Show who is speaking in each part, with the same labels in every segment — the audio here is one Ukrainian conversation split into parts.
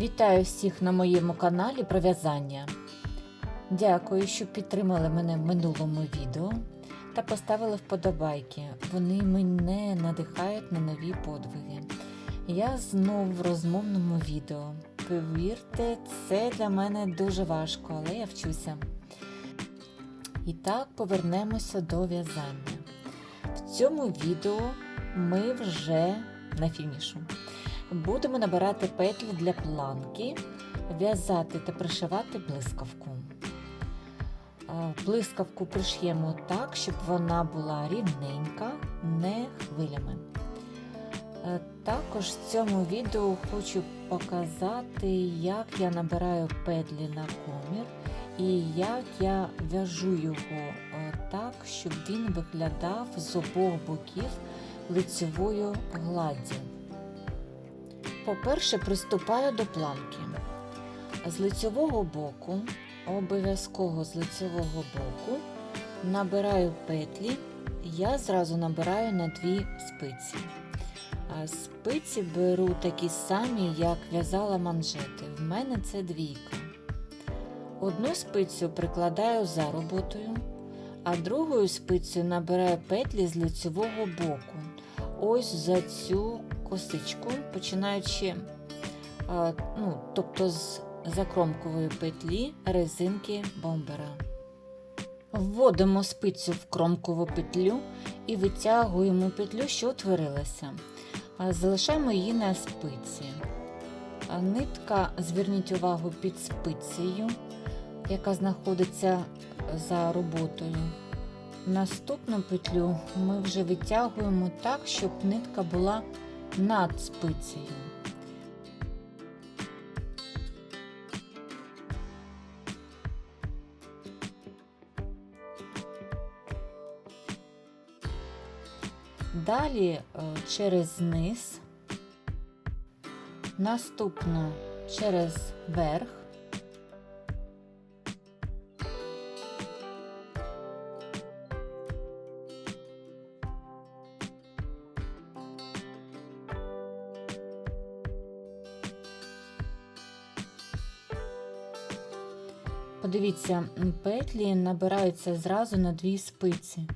Speaker 1: Вітаю всіх на моєму каналі про в'язання. Дякую, що підтримали мене в минулому відео та поставили вподобайки. Вони мене надихають на нові подвиги. Я знов в розмовному відео. Повірте, це для мене дуже важко, але я вчуся. І так повернемося до в'язання. В цьому відео ми вже на фінішу. Будемо набирати петлі для планки, в'язати та пришивати блискавку. Блискавку приш'ємо так, щоб вона була рівненька, не хвилями. Е, Також в цьому відео хочу показати, як я набираю петлі на комір і як я в'яжу його е, так, щоб він виглядав з обох боків лицевою гладдю. По-перше, приступаю до планки. З лицевого боку, обов'язково з лицевого боку, набираю петлі, я зразу набираю на дві спиці. А спиці беру такі самі, як в'язала манжети. В мене це двійка. Одну спицю прикладаю за роботою, а другою спицею набираю петлі з лицевого боку. Ось за цю косичку, починаючи, а, ну, тобто з закромкової петлі резинки бомбера. Вводимо спицю в кромкову петлю і витягуємо петлю, що утворилася. Залишаємо її на спиці. А Нитка, зверніть увагу під спицею, яка знаходиться за роботою. Наступну петлю ми вже витягуємо так, щоб нитка була над спицею. Далі е, через низ, наступно через верх. Подивіться, петлі набираються зразу на дві спиці.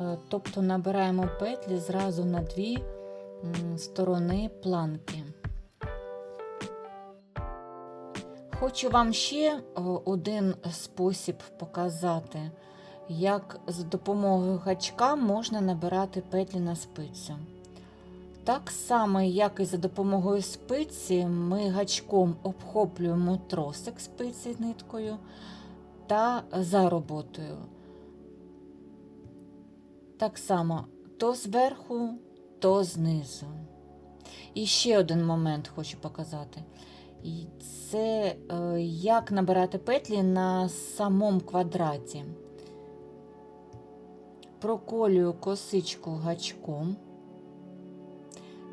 Speaker 1: Е, Тобто набираємо петлі зразу на дві сторони планки. Хочу вам ще е, один спосіб показати, як з допомогою гачка можна набирати петлі на спицю. Так само, як і за допомогою спиці, ми гачком обхоплюємо тросик спиці ниткою та за роботою. Так само то зверху, то знизу. І ще один момент хочу показати. Це е, як набирати петлі на самому квадраті. Проколюю косичку гачком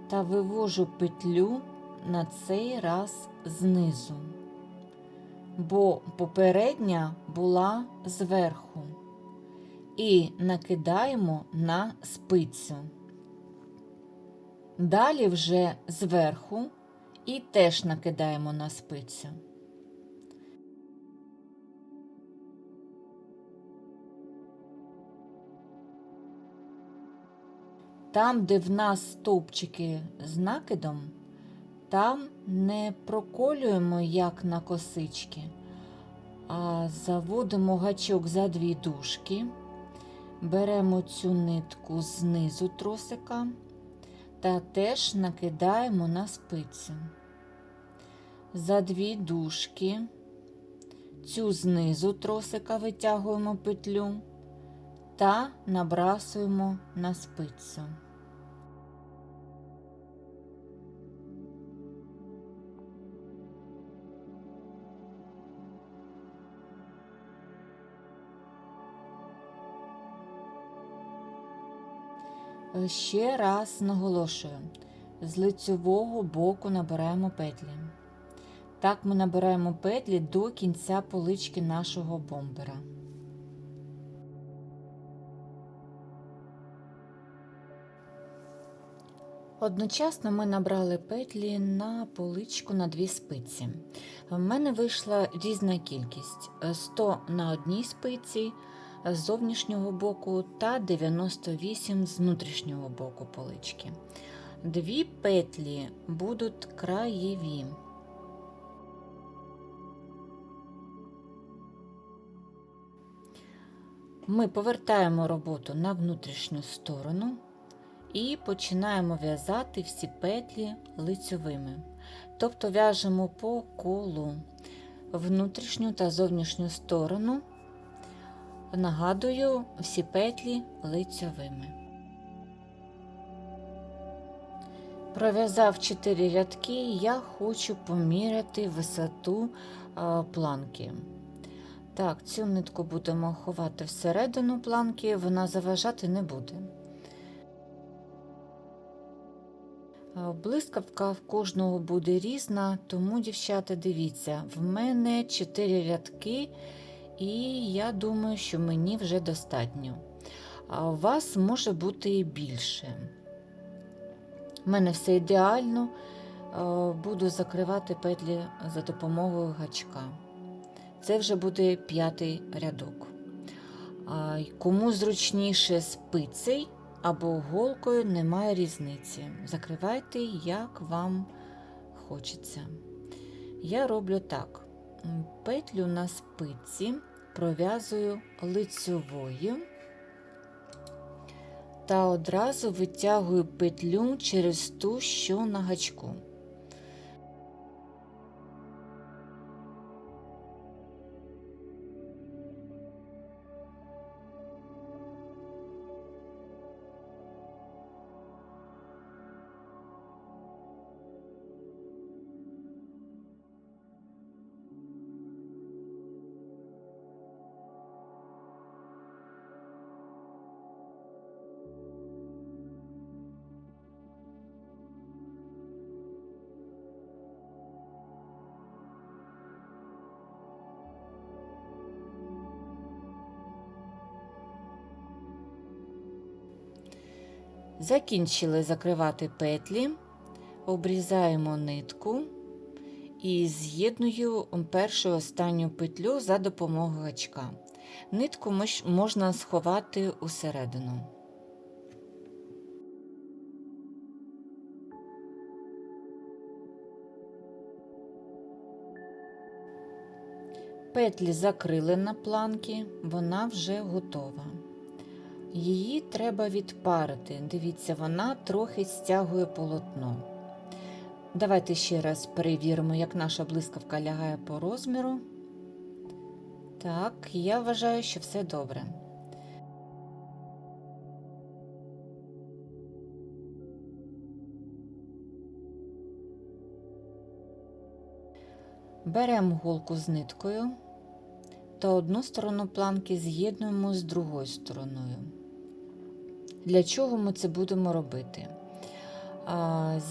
Speaker 1: та вивожу петлю на цей раз знизу, бо попередня була зверху. І накидаємо на спицю. Далі вже зверху і теж накидаємо на спицю. Там, де в нас стовпчики з накидом, там не проколюємо як на косички, а заводимо гачок за дві дужки, беремо цю нитку знизу тросика та теж накидаємо на спицю. За дві дужки, цю знизу тросика витягуємо петлю та набрасуємо на спицю. Ще раз наголошую, з лицьового боку набираємо петлі. Так ми набираємо петлі до кінця полички нашого бомбера. Одночасно ми набрали петлі на поличку на дві спиці. В мене вийшла різна кількість: 100 на одній спиці з зовнішнього боку та 98 з внутрішнього боку полички. Дві петлі будуть краєві. Ми повертаємо роботу на внутрішню сторону і починаємо в'язати всі петлі лицьовими. Тобто в'яжемо по колу внутрішню та зовнішню сторону. Нагадую, всі петлі лицьовими. Пров'язав 4 рядки, я хочу поміряти висоту а, планки. Так, цю нитку будемо ховати всередину планки, вона заважати не буде. Блискавка в кожного буде різна, тому, дівчата, дивіться, в мене 4 рядки, і я думаю, що мені вже достатньо. А у вас може бути і більше. У мене все ідеально, буду закривати петлі за допомогою гачка. Це вже буде п'ятий рядок. Кому зручніше спицей або голкою, немає різниці. Закривайте, як вам хочеться. Я роблю так: петлю на спиці пров'язую лицьовою та одразу витягую петлю через ту, що на гачку. Закінчили закривати петлі, обрізаємо нитку і з'єдную першу останню петлю за допомогою гачка. Нитку можна сховати усередину. Петлі закрили на планки, вона вже готова. Її треба відпарити. Дивіться, вона трохи стягує полотно. Давайте ще раз перевіримо, як наша блискавка лягає по розміру. Так, я вважаю, що все добре. Беремо голку з ниткою та одну сторону планки з'єднуємо з другою стороною. Для чого ми це будемо робити?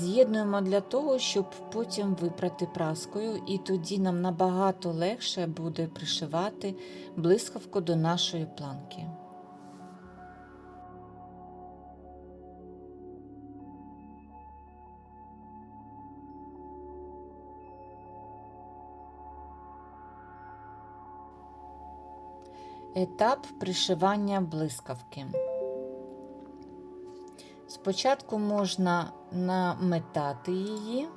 Speaker 1: З'єднуємо для того, щоб потім випрати праскою, і тоді нам набагато легше буде пришивати блискавку до нашої планки. Етап пришивання блискавки. Спочатку можна наметати її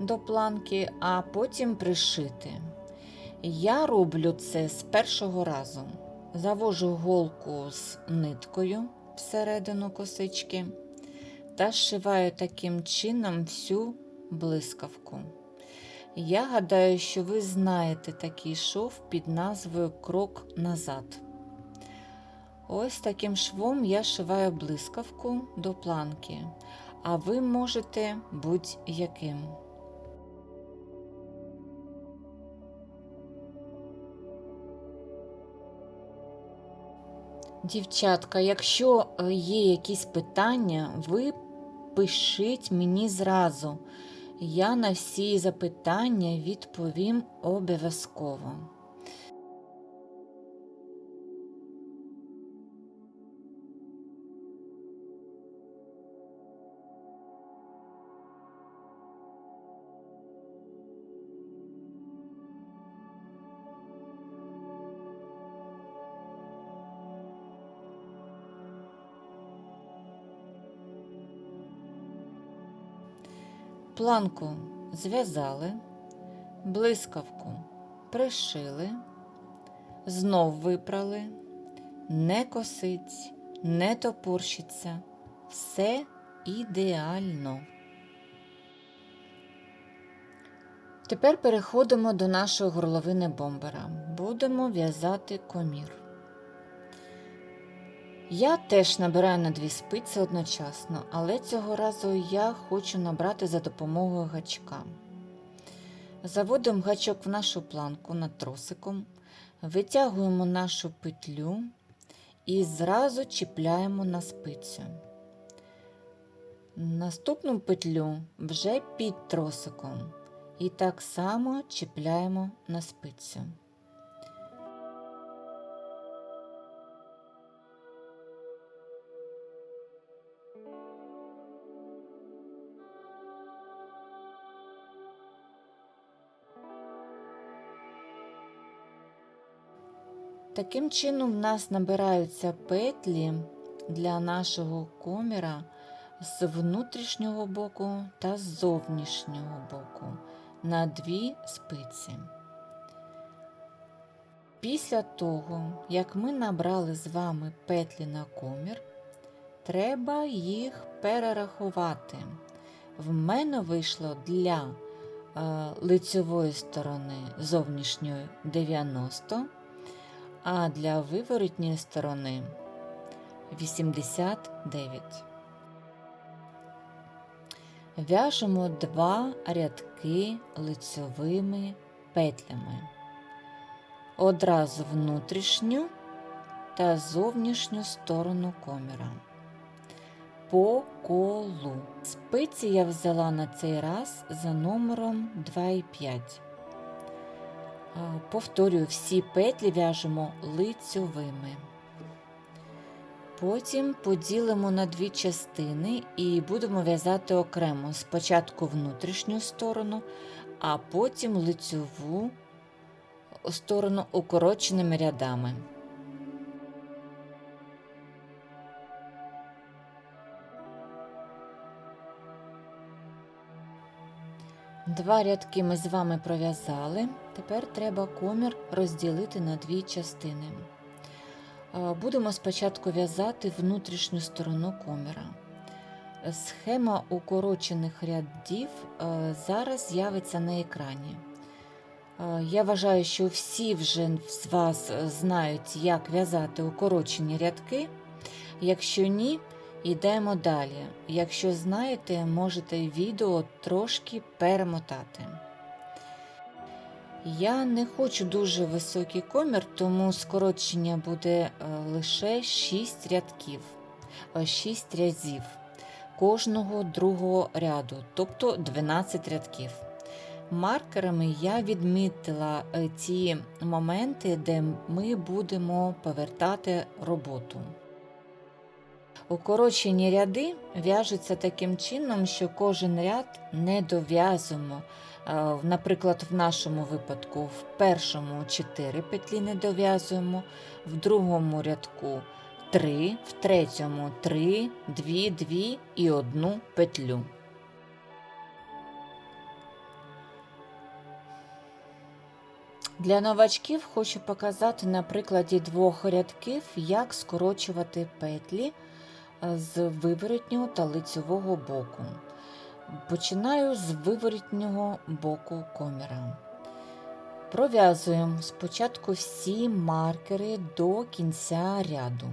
Speaker 1: до планки, а потім пришити. Я роблю це з першого разу. Завожу голку з ниткою всередину косички та зшиваю таким чином всю блискавку. Я гадаю, що ви знаєте такий шов під назвою Крок назад. Ось таким швом я шиваю блискавку до планки, а ви можете будь-яким. Дівчатка, якщо є якісь питання, ви пишіть мені зразу. Я на всі запитання відповім обов'язково. Планку зв'язали, блискавку пришили, знов випрали, не косить, не топорщиться. Все ідеально. Тепер переходимо до нашої горловини бомбера. Будемо в'язати комір. Я теж набираю на дві спиці одночасно, але цього разу я хочу набрати за допомогою гачка. Заводимо гачок в нашу планку над тросиком, витягуємо нашу петлю і зразу чіпляємо на спицю. Наступну петлю вже під тросиком і так само чіпляємо на спицю. Таким чином в нас набираються петлі для нашого коміра з внутрішнього боку та з зовнішнього боку на дві спиці. Після того, як ми набрали з вами петлі на комір, треба їх перерахувати. В мене вийшло для е, лицьової сторони зовнішньої 90 а для виворотньої сторони 89. В'яжемо два рядки лицьовими петлями. Одразу внутрішню та зовнішню сторону коміра. По колу. Спиці я взяла на цей раз за номером 2,5. Повторюю, всі петлі в'яжемо лицьовими. Потім поділимо на дві частини і будемо в'язати окремо спочатку внутрішню сторону, а потім лицьову сторону укороченими рядами. Два рядки ми з вами пров'язали. Тепер треба комір розділити на дві частини. Будемо спочатку в'язати внутрішню сторону коміра. Схема укорочених рядів зараз з'явиться на екрані. Я вважаю, що всі вже з вас знають, як в'язати укорочені рядки. Якщо ні, Йдемо далі. Якщо знаєте, можете відео трошки перемотати. Я не хочу дуже високий комір, тому скорочення буде е, лише 6 рядків, 6 рядів кожного другого ряду, тобто 12 рядків. Маркерами я відмітила е, ті моменти, де ми будемо повертати роботу. Укорочені ряди в'яжуться таким чином, що кожен ряд не дов'язуємо. Е, наприклад, в нашому випадку в першому 4 петлі не дов'язуємо, в другому рядку 3, в третьому 3, 2, 2 і 1 петлю. Для новачків хочу показати на прикладі двох рядків, як скорочувати петлі з виворотнього та лицевого боку. Починаю з виворотнього боку коміра. Пров'язуємо спочатку всі маркери до кінця ряду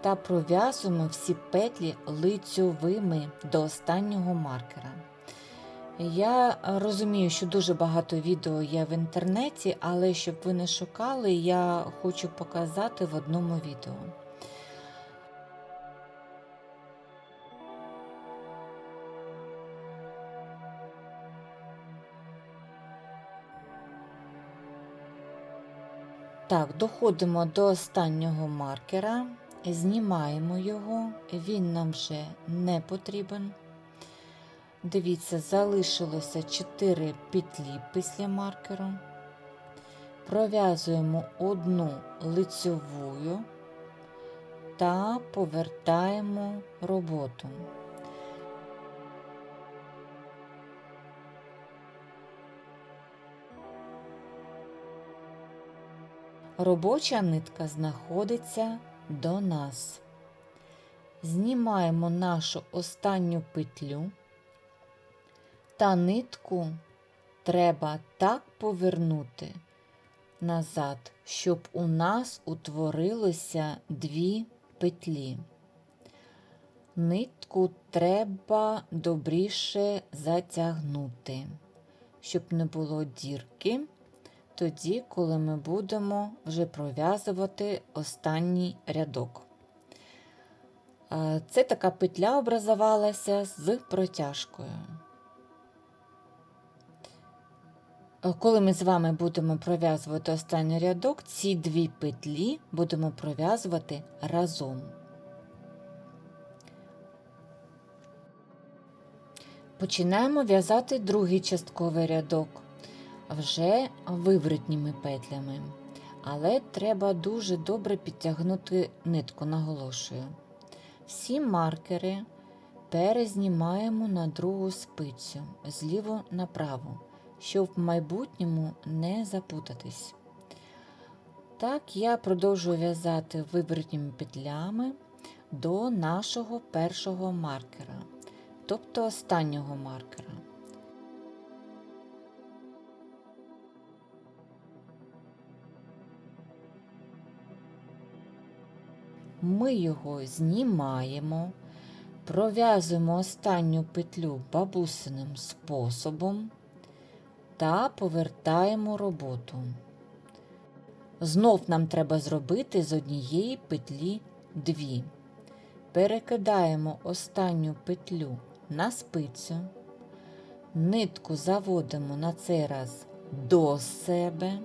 Speaker 1: та пров'язуємо всі петлі лицьовими до останнього маркера. Я розумію, що дуже багато відео є в інтернеті, але щоб ви не шукали, я хочу показати в одному відео. Так, доходимо до останнього маркера, знімаємо його, він нам вже не потрібен. Дивіться, залишилося 4 петлі після маркеру. Пров'язуємо одну лицьовою та повертаємо роботу. Робоча нитка знаходиться до нас. Знімаємо нашу останню петлю та нитку треба так повернути назад, щоб у нас утворилося дві петлі. Нитку треба добріше затягнути, щоб не було дірки, тоді, коли ми будемо вже пров'язувати останній рядок. Е, Це така петля образувалася з протяжкою. Е, Коли ми з вами будемо пров'язувати останній рядок, ці дві петлі будемо пров'язувати разом. Починаємо в'язати другий частковий рядок вже виворотніми петлями. Але треба дуже добре підтягнути нитку, наголошую. Всі маркери перезнімаємо на другу спицю зліво направо, щоб в майбутньому не запутатись. Так, я продовжую в'язати виворотніми петлями до нашого першого маркера, тобто останнього маркера. Ми його знімаємо, пров'язуємо останню петлю бабусиним способом та повертаємо роботу. Знов нам треба зробити з однієї петлі дві. Перекидаємо останню петлю на спицю, нитку заводимо на цей раз до себе.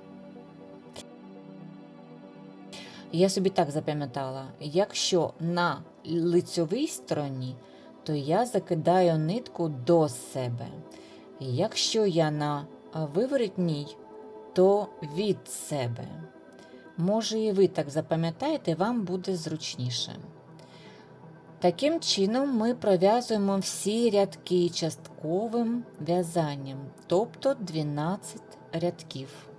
Speaker 1: Я собі так запам'ятала, якщо на лицьовій стороні, то я закидаю нитку до себе. Якщо я на виворотній, то від себе. Може, і ви так запам'ятаєте, вам буде зручніше. Таким чином ми пров'язуємо всі рядки частковим в'язанням, тобто 12 рядків.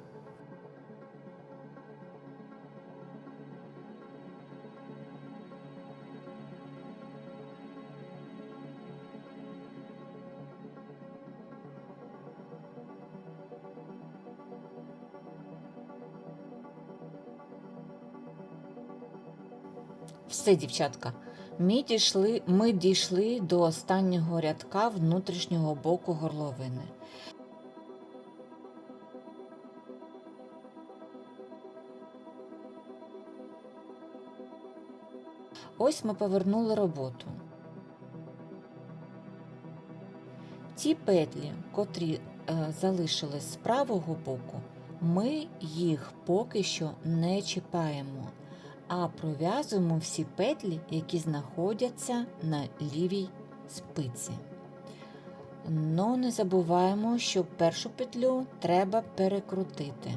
Speaker 1: Все, дівчатка, ми дійшли, ми дійшли до останнього рядка внутрішнього боку горловини. Ось ми повернули роботу. Ті петлі, котрі е, залишились з правого боку, ми їх поки що не чіпаємо а пров'язуємо всі петлі, які знаходяться на лівій спиці. Но не забуваємо, що першу петлю треба перекрутити,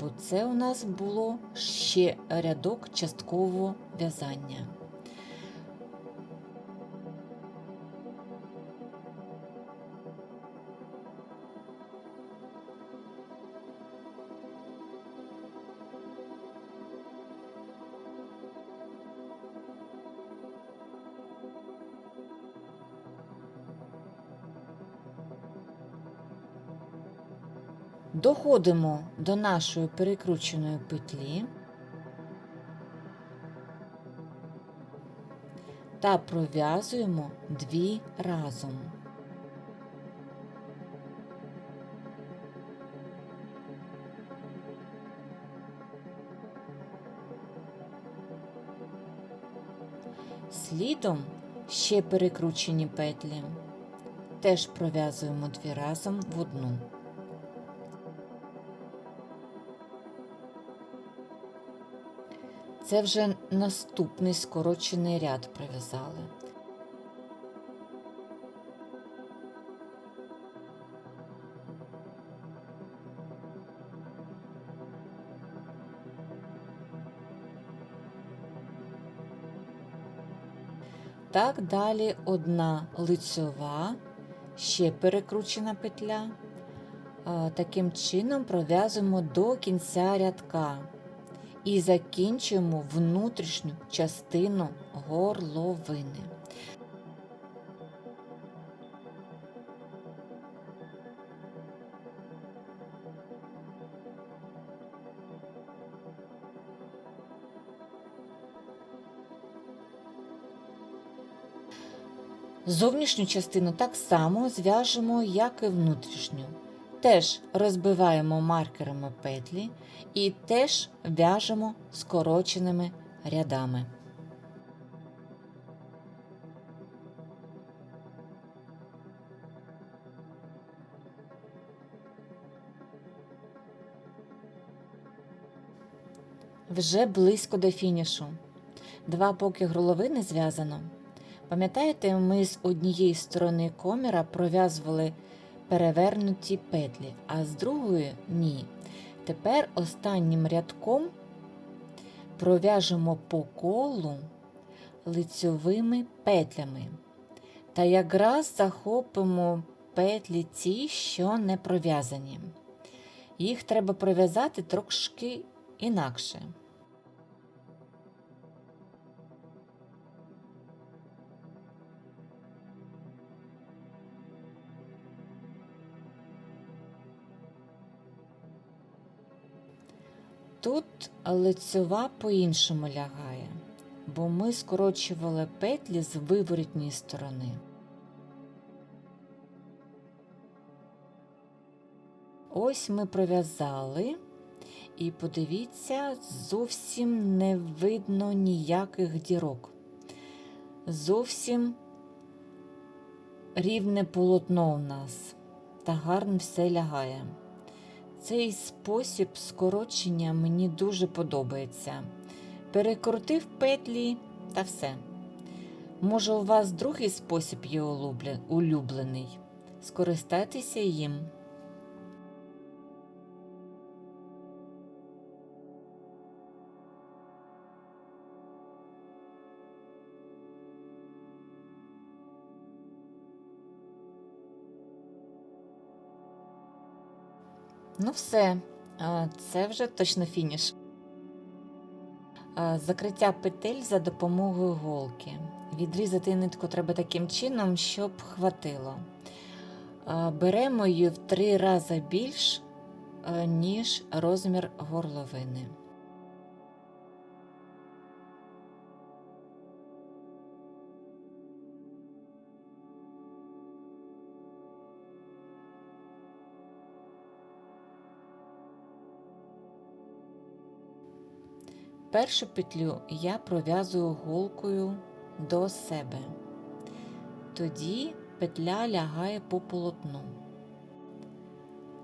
Speaker 1: бо це у нас було ще рядок часткового в'язання. Доходимо до нашої перекрученої петлі та пров'язуємо дві разом. Слідом ще перекручені петлі. Теж пров'язуємо дві разом в одну. Це вже наступний скорочений ряд пров'язали. Так далі одна лицьова, ще перекручена петля. Таким чином пров'язуємо до кінця рядка. І закінчуємо внутрішню частину горловини. Зовнішню частину так само зв'яжемо, як і внутрішню. Теж розбиваємо маркерами петлі і теж в'яжемо скороченими рядами. Вже близько до фінішу. Два боки горловини зв'язано. Пам'ятаєте, ми з однієї сторони коміра пров'язували перевернуті петлі, а з другої ні. Тепер останнім рядком пров'яжемо по колу лицьовими петлями. Та якраз захопимо петлі ті, що не пров'язані. Їх треба пров'язати трошки інакше. Тут лицьова по-іншому лягає, бо ми скорочували петлі з виворітньої сторони. Ось ми пров'язали, і подивіться, зовсім не видно ніяких дірок. Зовсім рівне полотно у нас та гарно все лягає. Цей спосіб скорочення мені дуже подобається. Перекрутив петлі та все. Може, у вас другий спосіб є улюблений. Скористайтеся їм. Ну, все, це вже точно фініш. Закриття петель за допомогою голки. Відрізати нитку треба таким чином, щоб хватило. Беремо її в три рази більш, ніж розмір горловини. Першу петлю я пров'язую голкою до себе, тоді петля лягає по полотну.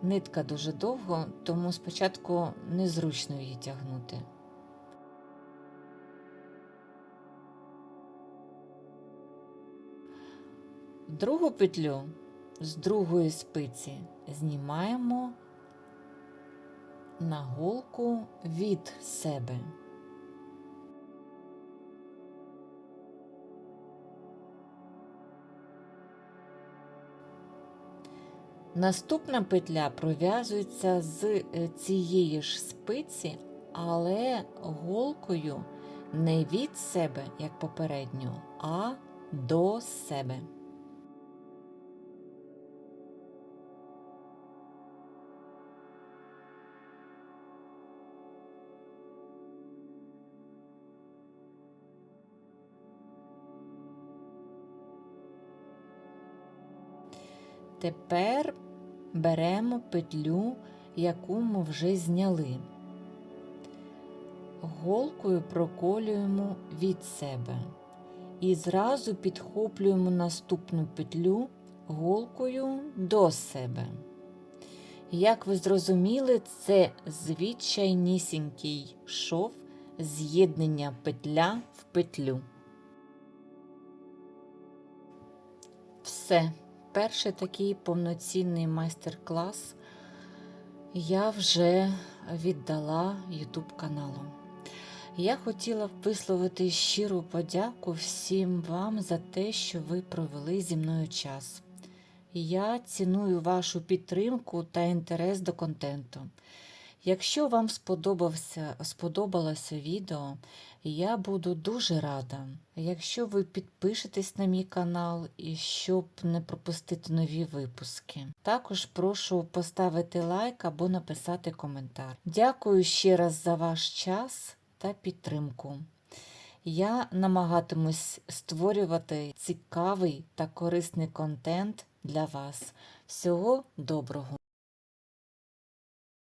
Speaker 1: Нитка дуже довго, тому спочатку незручно її тягнути. Другу петлю з другої спиці знімаємо на голку від себе. Наступна петля пров'язується з е, цієї ж спиці, але голкою не від себе, як попередньо, а до себе. Тепер беремо петлю, яку ми вже зняли. Голкою проколюємо від себе і зразу підхоплюємо наступну петлю голкою до себе. Як ви зрозуміли, це звичайнісінький шов з'єднання петля в петлю. Все перший такий повноцінний майстер-клас я вже віддала YouTube каналу. Я хотіла б висловити щиру подяку всім вам за те, що ви провели зі мною час. Я ціную вашу підтримку та інтерес до контенту. Якщо вам сподобався, сподобалося відео, я буду дуже рада, якщо ви підпишетесь на мій канал і щоб не пропустити нові випуски. Також прошу поставити лайк або написати коментар. Дякую ще раз за ваш час та підтримку. Я намагатимусь створювати цікавий та корисний контент для вас. Всього доброго!